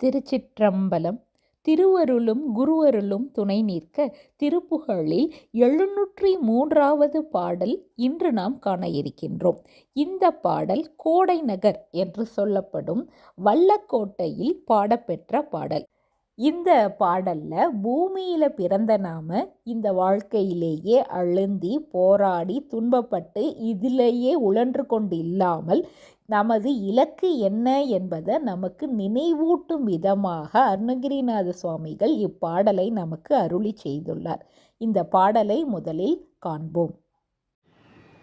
திருச்சிற்றம்பலம் திருவருளும் குருவருளும் துணை நிற்க திருப்புகழில் எழுநூற்றி மூன்றாவது பாடல் இன்று நாம் காண இருக்கின்றோம். இந்த பாடல் கோடை நகர் என்று சொல்லப்படும் வல்லக்கோட்டையில் பாடப்பெற்ற பாடல். இந்த பாடலில் பூமியில் பிறந்த நாம இந்த வாழ்க்கையிலேயே அழுந்தி போராடி துன்பப்பட்டு இதிலேயே உழன்று கொண்டு இல்லாமல் நமது இலக்கு என்ன என்பதை நமக்கு நினைவூட்டும் விதமாக அருணகிரிநாத சுவாமிகள் இப்பாடலை நமக்கு அருளி செய்துள்ளார். இந்த பாடலை முதலில் காண்போம்.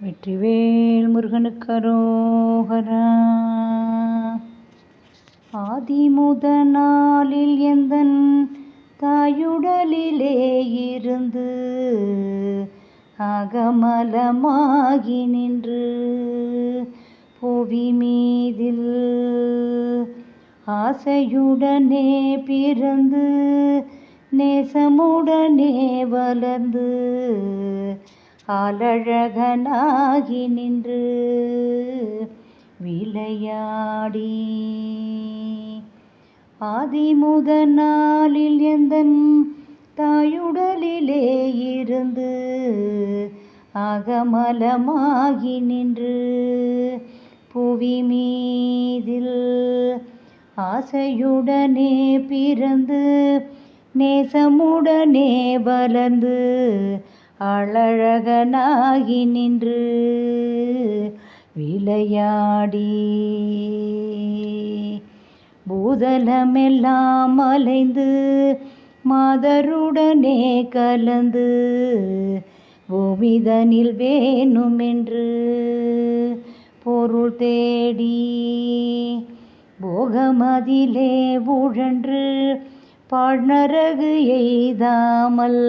வெற்றிவேல் முருகனுக்கு அரோகரா. ஆதிமுத நாளில் எந்தன் தாயுடலிலே இருந்து அகமலமாகி நின்று புவிமீதில் ஆசையுடனே பிறந்து நேசமுடனே வளர்ந்து ஆலழகனாகி நின்று விளையாடி. ஆதிமுத நாளில் எந்தன் தாயுடலிலே இருந்து அகமலமாகி நின்று புவி மீதில் ஆசையுடனே பிறந்து நேசமுடனே வளர்ந்து அழகனாகி நின்று விளையாடி. பூதலமெல்லாம் அலைந்து மாதருடனே கலந்து பூமிதனில் வேணுமென்று பொருள் தேடி போகமதிலே உழன்று பாழ்நரகு எய்தாமல்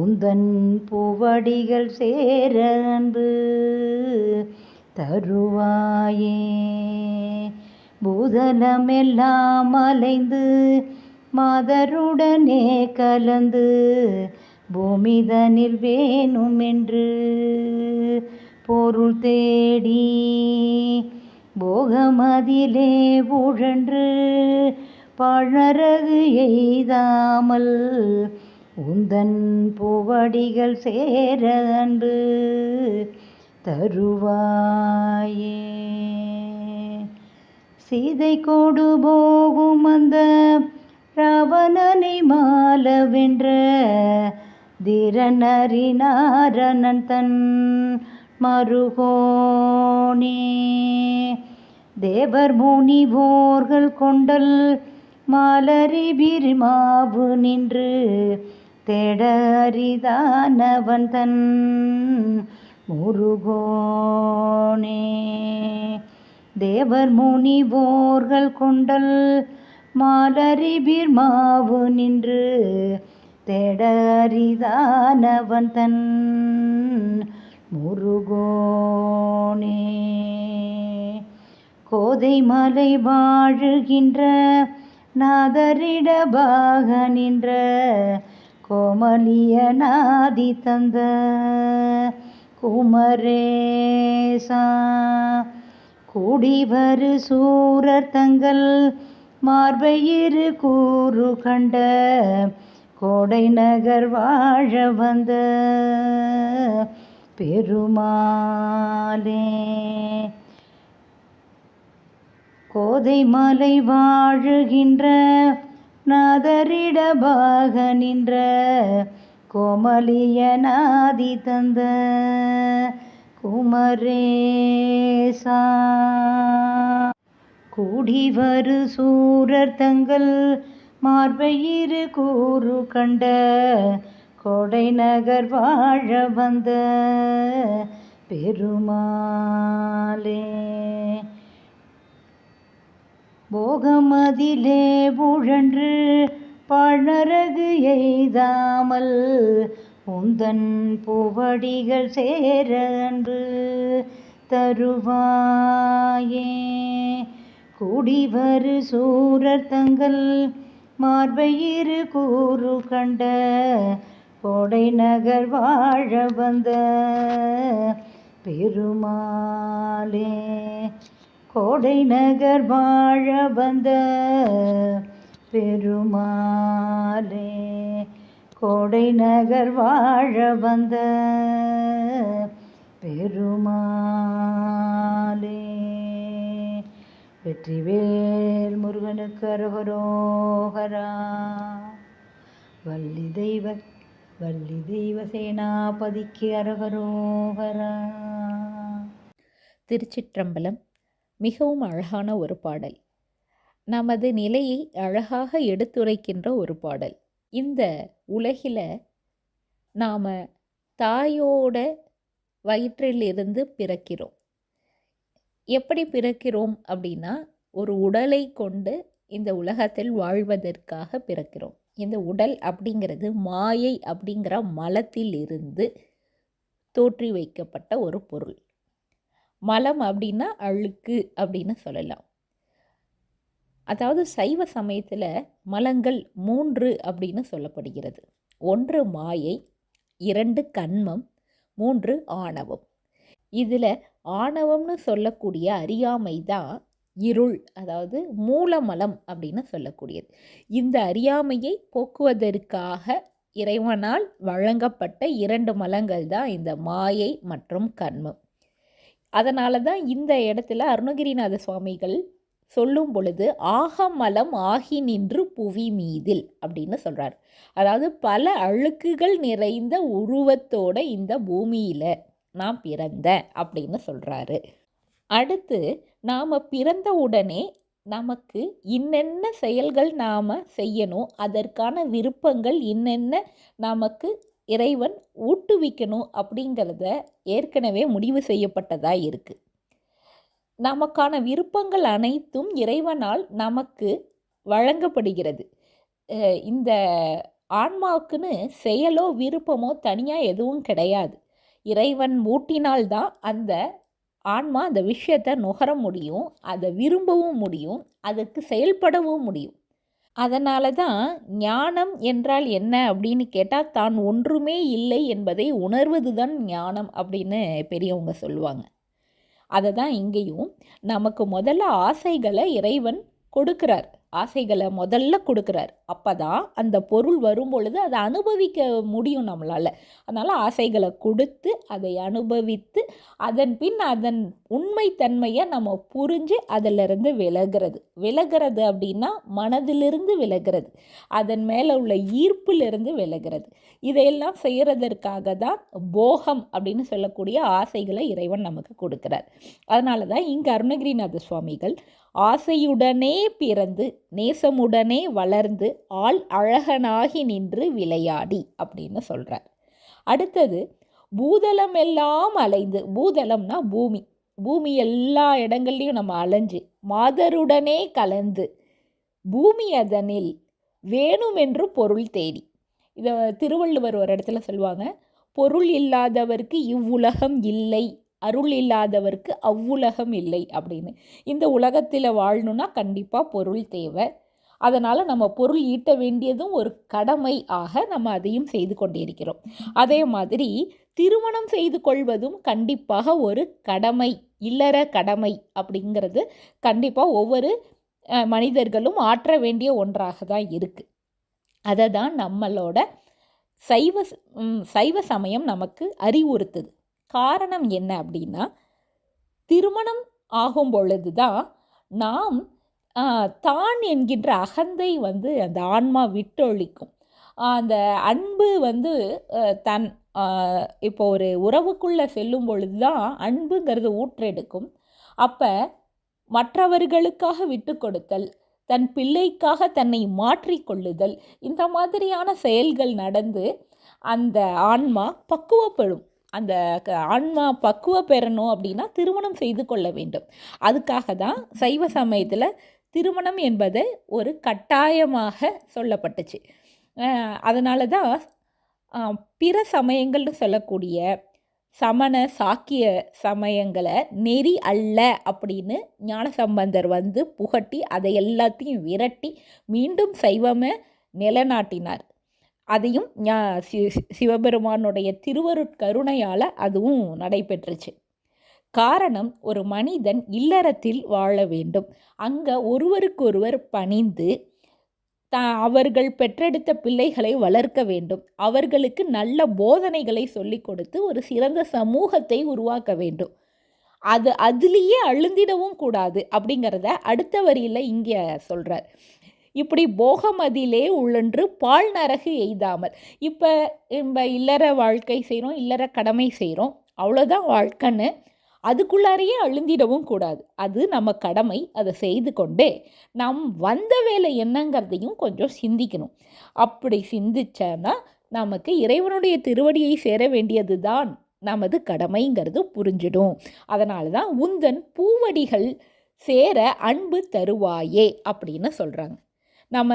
உந்தன் பூவடிகள் சேர அன்பு தருவாயே. பூதலமெல்லாம் அலைந்து மாதருடனே கலந்து பூமிதனில் வேணும் என்று பொருள் தேடி போகமதிலே உழன்று பழரகு எய்தாமல் உந்தன் புவடிகள் சேர அன்று தருவாயே. சீதை கொடு போகும் அந்த ராவணனை மாலவென்ற திறனறினாரணன் தன் மருகோனே தேவர் முனிவோர்கள் கொண்டல் மலரி பிரிமாவு நின்று தேடரிதானவன் தன் முருகோனே. தேவர் முனிவோர்கள் கொண்டல் மாலரி பிர்மாவு நின்று தேடரிதானவன் தன் முருகோனே. கோதை மலை வாழுகின்ற நாதரிடபாக நின்ற கோமலிய நாதி தந்த குமரேசா. கூடிவரு சூரர் தங்கள் மார்பையிரு கூறு கண்ட கோடை நகர் வாழ வந்த பெருமாளே. கோதை மலை வாழுகின்ற நாதரிடபாக நின்ற கோமலிய நாதி தந்த குமரேசா. கூடிவரு சூரர் தங்கள் மார்பையிரு கூறு கண்ட கோடை நகர் வாழ வந்த பெருமாளே. போகமதிலே புழன்று பழரகு எய்தாமல் உந்தன் பூவடிகள் சேர அன்பு தருவாயே. குடிவரு சூரர் தங்கள் மார்பயிறு கூறு கண்ட கோடை நகர் வாழ வந்த பெருமாளே. கோடை நகர் வாழ வந்த பெருமாளே. கோடை நகர் வாழ வந்த பெருமாளே. வெற்றிவேல் முருகனுக்கு அருகரோகரா. வள்ளி தெய்வ வள்ளி தெய்வ சேனாபதிக்கு அரகரோகரா. திருச்சிற்றம்பலம் மிகவும் அழகான ஒரு பாடல். நமது நிலையை அழகாக எடுத்துரைக்கின்ற ஒரு பாடல். இந்த உலகில் நாம் தாயோட வயிற்றிலிருந்து பிறக்கிறோம். எப்படி பிறக்கிறோம் அப்படின்னா ஒரு உடலை கொண்டு இந்த உலகத்தில் வாழ்வதற்காக பிறக்கிறோம். இந்த உடல் அப்படிங்கிறது மாயை அப்படிங்கிற மலத்தில் இருந்து தோற்றி வைக்கப்பட்ட ஒரு பொருள். மலம் அப்படின்னா அழுக்கு அப்படின்னு சொல்லலாம். அதாவது சைவ சமயத்தில் மலங்கள் மூன்று அப்படின்னு சொல்லப்படுகிறது. ஒன்று மாயை இரண்டு கண்மம் மூன்று ஆணவம். இதில் ஆணவம்னு சொல்லக்கூடிய அறியாமை தான் இருள் அதாவது மூலமலம் அப்படின்னு சொல்லக்கூடியது. இந்த அறியாமையை போக்குவதற்காக இறைவனால் வழங்கப்பட்ட இரண்டு மலங்கள் தான் இந்த மாயை மற்றும் கண்மம். அதனால தான் இந்த இடத்துல அருணகிரிநாத சுவாமிகள் சொல்லும் பொழுது ஆகமலம் ஆகி நின்று புவி மீதில் அப்படின்னு சொல்கிறார் அதாவது பல அழுக்குகள் நிறைந்த உருவத்தோட இந்த பூமியில் நான் பிறந்தேன் அப்படின்னு சொல்கிறாரு அடுத்து நாம் பிறந்த உடனே நமக்கு இன்னென்ன செயல்கள் நாம் செய்யணும் அதற்கான விருப்பங்கள் இன்னென்ன நமக்கு இறைவன் ஊட்டுவிக்கணும் அப்படிங்கிறத ஏற்கனவே முடிவு செய்யப்பட்டதாக இருக்குது நமக்கான விருப்பங்கள் அனைத்தும் இறைவனால் நமக்கு வழங்கப்படுகிறது. இந்த ஆன்மாவுக்குன்னு செயலோ விருப்பமோ தனியாக எதுவும் கிடையாது. இறைவன் ஊட்டினால்தான் அந்த ஆன்மா அந்த விஷயத்தை நுகர முடியும் அதை விரும்பவும் முடியும் அதுக்கு செயல்படவும் முடியும். அதனால தான் ஞானம் என்றால் என்ன அப்படின்னு கேட்டால் தான் ஒன்றுமே இல்லை என்பதை உணர்வது தான் ஞானம் அப்படின்னு பெரியவங்க சொல்லுவாங்க. அதை தான் இங்கேயும் நமக்கு முதல்ல ஆசைகளை இறைவன் கொடுக்கிறார். ஆசைகளை முதல்ல கொடுக்குறார். அப்போ தான் அந்த பொருள் வரும் பொழுது அதை அனுபவிக்க முடியும் நம்மளால். அதனால் ஆசைகளை கொடுத்து அதை அனுபவித்து அதன் பின் அதன் உண்மைத்தன்மையை நம்ம புரிஞ்சு அதிலிருந்து விலகிறது. விலகிறது அப்படின்னா மனதிலிருந்து விலகிறது. அதன் மேலே உள்ள ஈர்ப்பிலிருந்து விலகிறது. இதையெல்லாம் செய்கிறதற்காக தான் போகம் அப்படின்னு சொல்லக்கூடிய ஆசைகளை இறைவன் நமக்கு கொடுக்குறார். அதனால தான் இங்கே அருணகிரிநாத சுவாமிகள் ஆசையுடனே பிறந்து நேசமுடனே வளர்ந்து ஆள் அழகனாகி நின்று விளையாடி அப்படின்னு சொல்கிறார் அடுத்தது பூதலம் எல்லாம் அலைந்து பூதலம்னா பூமி. பூமி எல்லா இடங்கள்லையும் நம்ம அலைஞ்சு மாதருடனே கலந்து பூமி அதனில் வேணுமென்று பொருள் தேடி. இதை திருவள்ளுவர் ஒரு இடத்துல சொல்லுவாங்க பொருள் இல்லாதவருக்கு இவ்வுலகம் இல்லை. அருள் இல்லாதவருக்கு அவ்வுலகம் இல்லை அப்படின்னு. இந்த உலகத்தில் வாழணும்னா கண்டிப்பாக பொருள் தேவை. அதனால் நம்ம பொருள் ஈட்ட வேண்டியதும் ஒரு கடமை ஆக நம்ம அதையும் செய்து கொண்டிருக்கிறோம். அதே மாதிரி திருமணம் செய்து கொள்வதும் கண்டிப்பாக ஒரு கடமை இல்லற கடமை அப்படிங்கிறது கண்டிப்பாக ஒவ்வொரு மனிதர்களும் ஆற்ற வேண்டிய ஒன்றாக தான் இருக்குது அதை தான் நம்மளோட சைவ சைவ சமயம் நமக்கு அறிவுறுத்துது. காரணம் என்ன அப்படின்னா திருமணம் ஆகும் பொழுது தான் நாம் தான் என்கின்ற அகந்தை வந்து அந்த ஆன்மா விட்டொழிக்கும். அந்த அன்பு வந்து தன் இப்போ ஒரு உறவுக்குள்ளே செல்லும் பொழுது தான் அன்புங்கிறது ஊற்றெடுக்கும். அப்போ மற்றவர்களுக்காக விட்டு கொடுத்தல் தன் பிள்ளைக்காக தன்னை மாற்றிக்கொள்ளுதல் இந்த மாதிரியான செயல்கள் நடந்து அந்த ஆன்மா பக்குவப்படும். அந்த க- ஆன்மா பக்குவ பெறணும் அப்படின்னா திருமணம் செய்து கொள்ள வேண்டும். அதுக்காக தான் சைவ சமயத்தில் திருமணம் என்பது ஒரு கட்டாயமாக சொல்லப்பட்டுச்சு. அதனால தான் பிற சமயங்கள்னு சொல்லக்கூடிய சமண சாக்கிய சமயங்களை நெறி அல்ல அப்படின்னு ஞானசம்பந்தர் வந்து புகட்டி அதை எல்லாத்தையும் விரட்டி மீண்டும் சைவமே நிலைநாட்டினார். அதையும் சி- சிவபெருமானுடைய திருவருட்கருணையால் அதுவும் நடைபெற்றுச்சு. காரணம் ஒரு மனிதன் இல்லறத்தில் வாழ வேண்டும். அங்கே ஒருவருக்கொருவர் பணிந்து த அவர்கள் பெற்றெடுத்த பிள்ளைகளை வளர்க்க வேண்டும். அவர்களுக்கு நல்ல போதனைகளை சொல்லிக் கொடுத்து ஒரு சிறந்த சமூகத்தை உருவாக்க வேண்டும். அது அதுலேயே அழுந்திடவும் கூடாது அப்படிங்கிறத அடுத்த வரியில் இங்கே சொல்கிறார் இப்படி போகமதிலே உள்ளன்று பால் நரகு எய்தாமல். இப்போ நம்ம இல்லற வாழ்க்கை செய்கிறோம் இல்லற கடமை செய்கிறோம் அவ்வளோதான் வாழ்க்கைன்னு அதுக்குள்ளாரையே அழுந்திடவும் கூடாது. அது நம்ம கடமை அதை செய்து கொண்டே நம் வந்த வேலை என்னங்கிறதையும் கொஞ்சம் சிந்திக்கணும். அப்படி சிந்திச்சேன்னா நமக்கு இறைவனுடைய திருவடியை சேர வேண்டியது தான் நமது கடமைங்கிறது புரிஞ்சிடும். அதனால தான் உந்தன் பூவடிகள் சேர அன்பு தருவாயே அப்படின்னு சொல்கிறாங்க நம்ம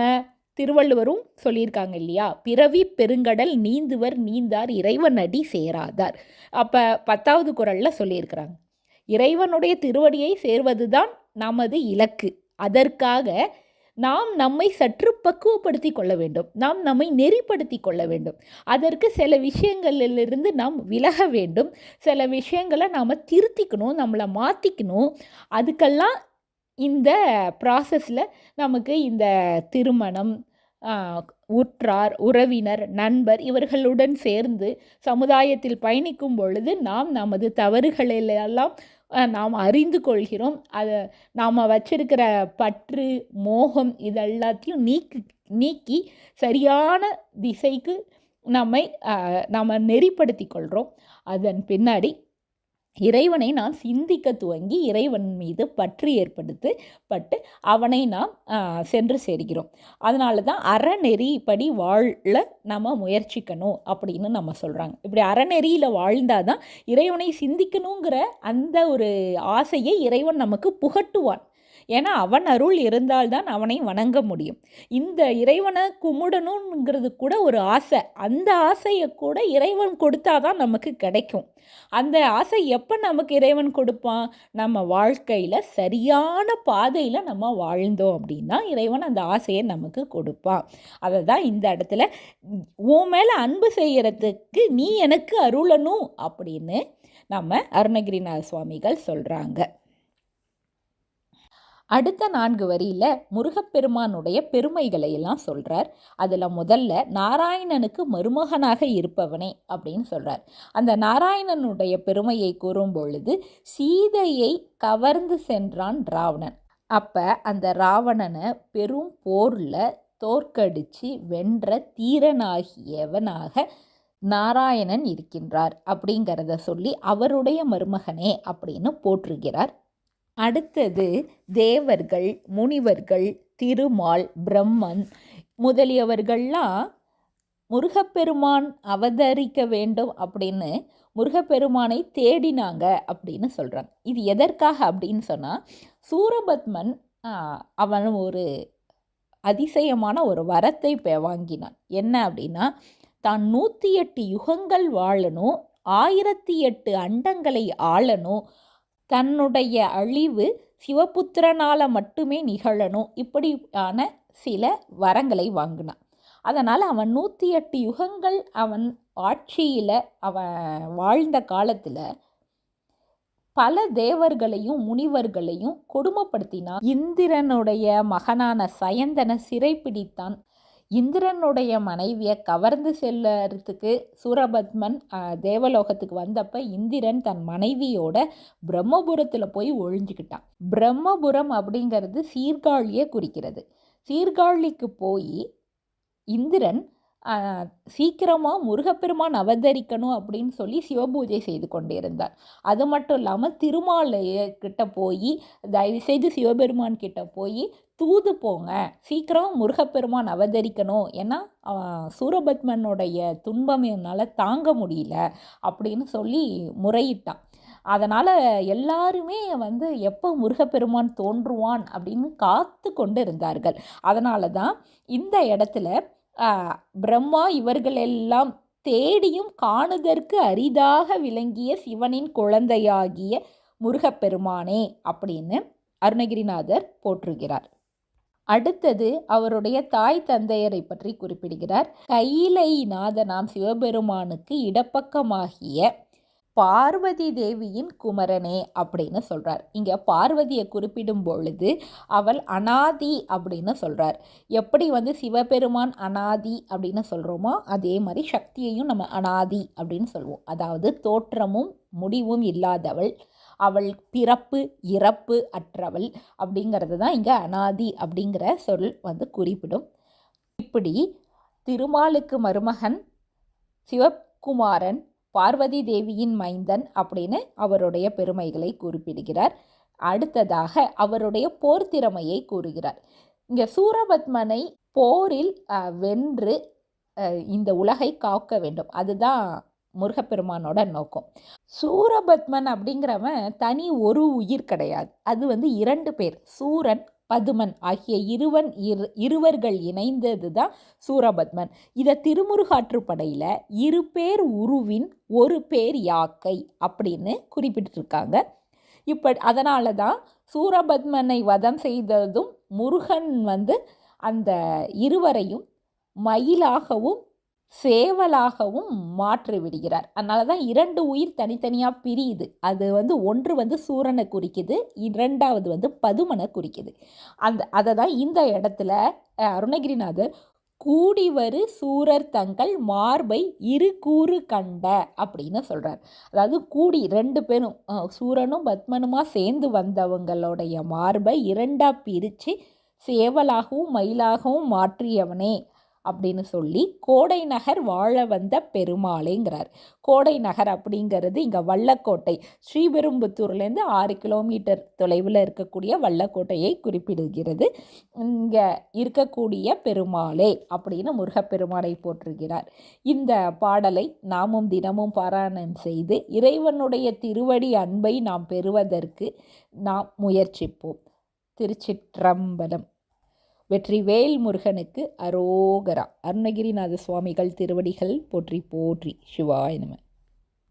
திருவள்ளுவரும் சொல்லியிருக்காங்க இல்லையா? பிறவி பெருங்கடல் நீந்துவர் நீந்தார் இறைவன் அடி சேராதார். அப்போ பத்தாவது குரலில் சொல்லியிருக்கிறாங்க. இறைவனுடைய திருவடியை சேர்வது தான் நமது இலக்கு. அதற்காக நாம் நம்மை சற்று பக்குவப்படுத்தி கொள்ள வேண்டும். நாம் நம்மை நெறிப்படுத்தி கொள்ள வேண்டும். அதற்கு சில விஷயங்களிலிருந்து நாம் விலக வேண்டும். சில விஷயங்களை நாம் திருத்திக்கணும் நம்மளை மாற்றிக்கணும் அதுக்கெல்லாம் இந்த ப்ராசஸில் நமக்கு இந்த திருமணம் உற்றார் உறவினர் நண்பர் இவர்களுடன் சேர்ந்து சமுதாயத்தில் பயணிக்கும் பொழுது நாம் நமது தவறுகளிலெல்லாம் நாம் அறிந்து கொள்கிறோம். அதை நாம் வச்சிருக்கிற பற்று மோகம் இதெல்லாத்தையும் நீக்கி நீக்கி சரியான திசைக்கு நம்மை நாம் நெறிப்படுத்தி கொள்கிறோம் அதன் பின்னாடி இறைவனை நாம் சிந்திக்க துவங்கி இறைவன் மீது பற்று ஏற்படுத்து பட்டு அவனை நாம் சென்று சேர்கிறோம். அதனால தான் அறநெறிப்படி வாழ நம்ம முயற்சிக்கணும் அப்படின்னு நம்ம சொல்கிறாங்க இப்படி அறநெறியில் வாழ்ந்தால் தான் இறைவனை சிந்திக்கணுங்கிற அந்த ஒரு ஆசையை இறைவன் நமக்கு புகட்டுவான். ஏன்னா அவன் அருள் இருந்தால்தான் அவனை வணங்க முடியும். இந்த இறைவனை கும்பிடணுங்கிறது கூட ஒரு ஆசை. அந்த ஆசையை கூட இறைவன் கொடுத்தாதான் நமக்கு கிடைக்கும். அந்த ஆசை எப்போ நமக்கு இறைவன் கொடுப்பான்? நம்ம வாழ்க்கையில் சரியான பாதையில் நம்ம வாழ்ந்தோம் அப்படின்னா இறைவன் அந்த ஆசையை நமக்கு கொடுப்பான். அதை தான் இந்த இடத்துல உன் மேலே அன்பு செய்கிறதுக்கு நீ எனக்கு அருளணும் அப்படின்னு நம்ம அருணகிரிநாத சுவாமிகள் சொல்கிறாங்க அடுத்த நான்கு வரியில் முருகப்பெருமானுடைய பெருமைகளை எல்லாம் சொல்கிறார் அதில் முதல்ல நாராயணனுக்கு மருமகனாக இருப்பவனே அப்படின்னு சொல்கிறார் அந்த நாராயணனுடைய பெருமையை கூறும் பொழுது சீதையை கவர்ந்து சென்றான் ராவணன். அப்போ அந்த ராவணனை பெரும் போரில் தோற்கடித்து வென்ற தீரனாகியவனாக நாராயணன் இருக்கின்றார் அப்படிங்கிறத சொல்லி அவருடைய மருமகனே அப்படின்னு போற்றுகிறார். அடுத்தது தேவர்கள் முனிவர்கள் திருமால் பிரம்மன் முதலியவர்கள்லாம் முருகப்பெருமான் அவதரிக்க வேண்டும் அப்படின்னு முருகப்பெருமானை தேடினாங்க அப்படின்னு சொல்கிறாங்க இது எதற்காக அப்படின்னு சொன்னால் சூரபத்மன் அவன் ஒரு அதிசயமான ஒரு வரத்தை வாங்கினான். என்ன அப்படின்னா தான் நூற்றி எட்டு யுகங்கள் வாழணும் ஆயிரத்தி எட்டு அண்டங்களை ஆளணும் தன்னுடைய அழிவு சிவபுத்திரனால் மட்டுமே நிகழணும். இப்படியான சில வரங்களை வாங்கினான். அதனால் அவன் நூற்றி எட்டு யுகங்கள் அவன் ஆட்சியில் அவன் வாழ்ந்த காலத்தில் பல தேவர்களையும் முனிவர்களையும் கொடுமைப்படுத்தினான். இந்திரனுடைய மகனான சயந்தனை சிறைப்பிடித்தான். இந்திரனுடைய மனைவியை கவர்ந்து செல்லறதுக்கு சூரபத்மன் தேவலோகத்துக்கு வந்தப்ப இந்திரன் தன் மனைவியோட பிரம்மபுரத்தில் போய் ஒழிஞ்சுக்கிட்டான். பிரம்மபுரம் அப்படிங்கிறது சீர்காழியை குறிக்கிறது. சீர்காழிக்கு போய் இந்திரன் சீக்கிரமாக முருகப்பெருமான் அவதரிக்கணும் அப்படின்னு சொல்லி சிவபூஜை செய்து கொண்டிருந்தார். அது மட்டும் இல்லாமல் திருமாலைய கிட்ட போய் தயவுசெய்து சிவபெருமான் கிட்ட போய் தூது போங்க. சீக்கிரம் முருகப்பெருமான் அவதரிக்கணும். ஏன்னா சூரபத்மனுடைய துன்பம் என்னால் தாங்க முடியல அப்படின்னு சொல்லி முறையிட்டான். அதனால் எல்லாருமே வந்து எப்போ முருகப்பெருமான் தோன்றுவான் அப்படின்னு காத்து கொண்டு இருந்தார்கள். அதனால தான் இந்த இடத்துல பிரம்மா இவர்களெல்லாம் தேடியும் காணுதற்கு அரிதாக விளங்கிய சிவனின் குழந்தையாகிய முருகப்பெருமானே அப்படின்னு அருணகிரிநாதர் போற்றுகிறார். அடுத்தது அவருடைய தாய் தந்தையரை பற்றி குறிப்பிடுகிறார். கையிலை நாதனாம் சிவபெருமானுக்கு இடப்பக்கமாகிய பார்வதி தேவியின் குமரனே அப்படின்னு சொல்கிறார் இங்கே பார்வதியை குறிப்பிடும் பொழுது அவள் அனாதி அப்படின்னு சொல்கிறார் எப்படி வந்து சிவபெருமான் அனாதி அப்படின்னு சொல்கிறோமோ அதே மாதிரி சக்தியையும் நம்ம அனாதி அப்படின்னு சொல்லுவோம் அதாவது தோற்றமும் முடிவும் இல்லாதவள். அவள் பிறப்பு இறப்பு அற்றவள் அப்படிங்கிறது தான் இங்கே அனாதி அப்படிங்கிற சொல் வந்து குறிப்பிடும். இப்படி திருமாலுக்கு மருமகன் சிவகுமாரன் பார்வதி தேவியின் மைந்தன் அப்படின்னு அவருடைய பெருமைகளை குறிப்பிடுகிறார். அடுத்ததாக அவருடைய போர் திறமையை கூறுகிறார். இங்கே சூரபத்மனை போரில் வென்று இந்த உலகை காக்க வேண்டும். அதுதான் முருகப்பெருமானோட நோக்கம். சூரபத்மன் அப்படிங்கிறவன் தனி ஒரு உயிர் கிடையாது. அது வந்து இரண்டு பேர் சூரன் பதுமன் ஆகிய இருவன் இரு இருவர்கள் இணைந்தது தான் சூரபத்மன். இதை திருமுருகாற்றுப்படையில் இரு பேர் உருவின் ஒரு பேர் யாக்கை அப்படின்னு குறிப்பிட்டிருக்காங்க. இப்போ அதனால தான் சூரபத்மனை வதம் செய்ததும் முருகன் வந்து அந்த இருவரையும் மயிலாகவும் சேவலாகவும் மாற்றி விடுகிறார். அதனால தான் இரண்டு உயிர் தனித்தனியாக பிரியுது. அது வந்து ஒன்று வந்து சூரனை குறிக்குது இரண்டாவது வந்து பதுமனை குறிக்குது. அந்த அதை தான் இந்த இடத்துல அருணகிரிநாதர் கூடிவரு சூரர் தங்கள் மார்பை இரு கூறு கண்ட அப்படின்னு சொல்கிறார் அதாவது கூடி ரெண்டு பேரும் சூரனும் பத்மனுமா சேர்ந்து வந்தவங்களுடைய மார்பை இரண்டாக பிரித்து சேவலாகவும் மயிலாகவும் மாற்றியவனே அப்படின்னு சொல்லி கோடை நகர் வாழ வந்த பெருமாளைங்கிறார். கோடை நகர் அப்படிங்கிறது இங்கே வல்லக்கோட்டை. ஸ்ரீபெரும்புத்தூர்லேருந்து ஆறு கிலோமீட்டர் தொலைவில் இருக்கக்கூடிய வல்லக்கோட்டையை குறிப்பிடுகிறது. இங்கே இருக்கக்கூடிய பெருமாளே அப்படின்னு முருகப்பெருமானை போற்றுகிறார். இந்த பாடலை நாமும் தினமும் பாராயணம் செய்து இறைவனுடைய திருவடி அன்பை நாம் பெறுவதற்கு நாம் முயற்சிப்போம். திருச்சிற்றம்பலம். வெற்றி வேல் முருகனுக்கு அரோகரா. அருணகிரிநாத சுவாமிகள் திருவடிகள் போற்றி போற்றி. சிவாய நம.